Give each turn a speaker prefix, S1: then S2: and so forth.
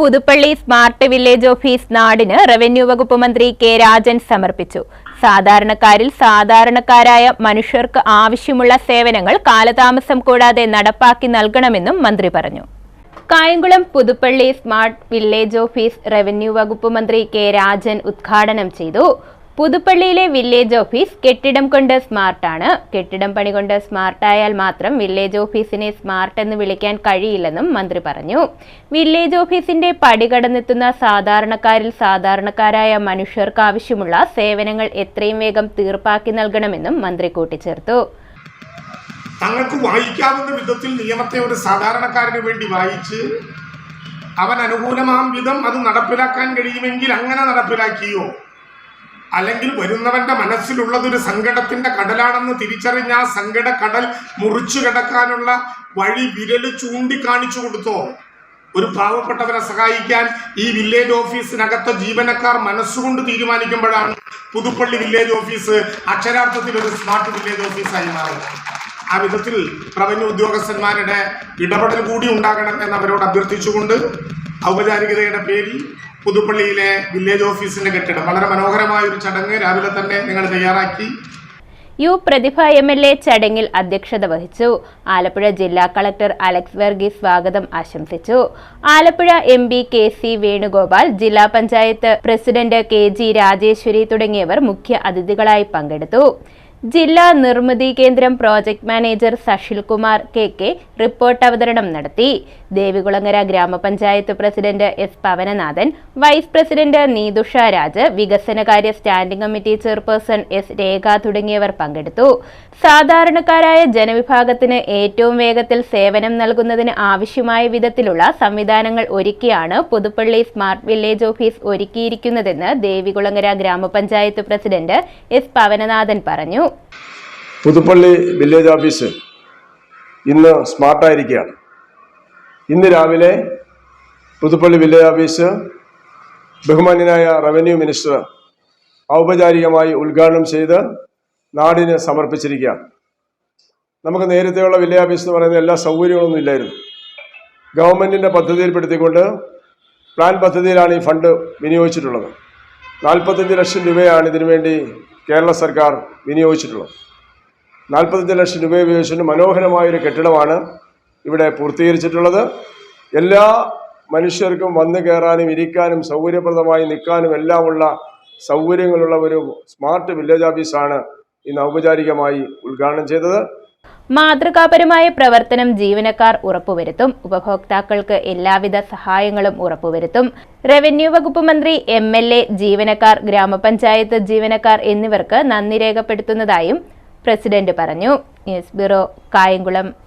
S1: Puthuppally smart village office നാടിന് revenue വകുപ്പ് മന്ത്രി കെ രാജൻ സമർപ്പിച്ചു. സാധാരണക്കാരിൽ സാധാരണക്കാരായ മനുഷ്യർക്ക് ആവശ്യമുള്ള സേവനങ്ങൾ കാലതാമസം കൂടാതെ നടപ്പാക്കി നൽകണമെന്നും മന്ത്രി പറഞ്ഞു. Kayamkulam Puthuppally smart village office revenue വകുപ്പ് മന്ത്രി കെ രാജൻ ഉദ്ഘാടനം ചെയ്തു. പുതുപ്പള്ളിയിലെ വില്ലേജ് ഓഫീസ് കെട്ടിടം കൊണ്ട് സ്മാർട്ടാണ് കെട്ടിടം പണി കൊണ്ട് സ്മാർട്ടായാൽ മാത്രം വില്ലേജ് ഓഫീസിനെ സ്മാർട്ട് എന്ന് വിളിക്കാൻ കഴിയില്ലെന്നും മന്ത്രി പറഞ്ഞു. വില്ലേജ് ഓഫീസിന്റെ പടി കടന്നെത്തുന്ന സാധാരണക്കാരിൽ സാധാരണക്കാരായ മനുഷ്യർക്ക് ആവശ്യമുള്ള സേവനങ്ങൾ എത്രയും വേഗം തീർപ്പാക്കി നൽകണമെന്നും മന്ത്രി കൂട്ടിച്ചേർത്തു.
S2: തങ്ങൾക്ക് വായിക്കാവുന്ന വിധത്തിൽ നിയമത്തെ ഒരു സാധാരണക്കാരന് വേണ്ടി വായിച്ച് അവൻ അനുകൂലമാം വിധം അത് നടപ്പിലാക്കാൻ കഴിയുമെങ്കിൽ അങ്ങനെ നടപ്പിലാക്കിയോ? അല്ലെങ്കിൽ വരുന്നവന്റെ മനസ്സിലുള്ളതൊരു സങ്കടത്തിന്റെ കടലാണെന്ന് തിരിച്ചറിഞ്ഞ ആ സങ്കട കടൽ മുറിച്ചു കിടക്കാനുള്ള വഴി വിരൽ ചൂണ്ടിക്കാണിച്ചു കൊടുത്തോ? ഒരു പാവപ്പെട്ടവരെ സഹായിക്കാൻ ഈ വില്ലേജ് ഓഫീസിനകത്തെ ജീവനക്കാർ മനസ്സുകൊണ്ട് തീരുമാനിക്കുമ്പോഴാണ് പുതുപ്പള്ളി വില്ലേജ് ഓഫീസ് അക്ഷരാർത്ഥത്തിൽ ഒരു സ്മാർട്ട് വില്ലേജ് ഓഫീസായി മാറുന്നത്. ആ വിധത്തിൽ റവന്യൂ ഉദ്യോഗസ്ഥന്മാരുടെ ഇടപെടൽ കൂടി ഉണ്ടാകണം എന്ന് അവരോട് അഭ്യർത്ഥിച്ചുകൊണ്ട് ഔപചാരികതയുടെ പേരിൽ പുതുപ്പള്ളിയിലെ വില്ലേജ് ഓഫീസിന്റെ കെട്ടിടം. വളരെ മനോഹരമായ ഒരു ചടങ്ങ് രാവിലെ തന്നെ നിങ്ങൾ തയ്യാറാക്കി.
S1: U Prathibha M L A ചടങ്ങിൽ അധ്യക്ഷത വഹിച്ചു. ആലപ്പുഴ ജില്ലാ കളക്ടർ അലക്സ് വർഗീസ് സ്വാഗതം ആശംസിച്ചു. Alappuzha M P K C Venugopal ജില്ലാ panchayat president K G Rajeshwari തുടങ്ങിയവർ മുഖ്യ അതിഥികളായി പങ്കെടുത്തു. ജില്ലാ നിർമ്മിതി കേന്ദ്രം project manager Sashil Kumar K K report അവതരണം നടത്തി. ദേവികുളങ്ങര ഗ്രാമപഞ്ചായത്ത് president S Pavananathan vice president Neethusha Raj വികസനകാര്യ standing committee chairperson S Rekha തുടങ്ങിയവർ പങ്കെടുത്തു. സാധാരണക്കാരായ ജനവിഭാഗത്തിന് ഏറ്റവും വേഗത്തിൽ സേവനം നൽകുന്നതിന് ആവശ്യമായ വിധത്തിലുള്ള സംവിധാനങ്ങൾ ഒരുക്കിയാണ് പുതുപ്പള്ളി സ്മാർട്ട് വില്ലേജ് ഓഫീസ് ഒരുക്കിയിരിക്കുന്നതെന്ന് ദേവികുളങ്ങര ഗ്രാമപഞ്ചായത്ത് പ്രസിഡന്റ് എസ് പവനനാഥൻ പറഞ്ഞു.
S3: പുതുപ്പള്ളി വില്ലേജ് ഓഫീസ് ഇന്ന് സ്മാർട്ടായിരിക്കുകയാണ് ഇന്ന് രാവിലെ പുതുപ്പള്ളി വില്ലേജ് ഓഫീസ് ബഹുമാന്യനായ റവന്യൂ മിനിസ്റ്റർ ഔപചാരികമായി ഉദ്ഘാടനം ചെയ്ത് നാടിന് സമർപ്പിച്ചിരിക്കുകയാണ്. നമുക്ക് നേരത്തെയുള്ള വില്ലേജ് ഓഫീസ് എന്ന് പറയുന്ന എല്ലാ സൗകര്യങ്ങളൊന്നും ഇല്ലായിരുന്നു. ഗവൺമെന്റിന്റെ പദ്ധതിയിൽപ്പെടുത്തിക്കൊണ്ട് പ്ലാൻ പദ്ധതിയിലാണ് ഈ ഫണ്ട് വിനിയോഗിച്ചിട്ടുള്ളത്. നാൽപ്പത്തഞ്ച് ലക്ഷം രൂപയാണ് ഇതിനുവേണ്ടി കേരള സർക്കാർ വിനിയോഗിച്ചിട്ടുള്ളത്. നാൽപ്പത്തഞ്ച് ലക്ഷം രൂപ ഉപയോഗിച്ചുകൊണ്ട് മനോഹരമായൊരു കെട്ടിടമാണ് ഇവിടെ പൂർത്തീകരിച്ചിട്ടുള്ളത്. എല്ലാ മനുഷ്യർക്കും വന്നു കയറാനും ഇരിക്കാനും സൗകര്യപ്രദമായി നിൽക്കാനും എല്ലാമുള്ള സൗകര്യങ്ങളുള്ള ഒരു സ്മാർട്ട് വില്ലേജ് ഓഫീസാണ് ഇന്ന് ഔപചാരികമായി ഉദ്ഘാടനം ചെയ്തത്.
S1: മാതൃകാപരമായ പ്രവർത്തനം ജീവനക്കാർ ഉറപ്പുവരുത്തും. ഉപഭോക്താക്കൾക്ക് എല്ലാവിധ സഹായങ്ങളും ഉറപ്പുവരുത്തും. റവന്യൂ വകുപ്പ് മന്ത്രി എം എൽ എ ജീവനക്കാർ ഗ്രാമപഞ്ചായത്ത് ജീവനക്കാർ എന്നിവർക്ക് നന്ദി രേഖപ്പെടുത്തുന്നതായും പ്രസിഡന്റ് പറഞ്ഞു. News bureau Kayamkulam.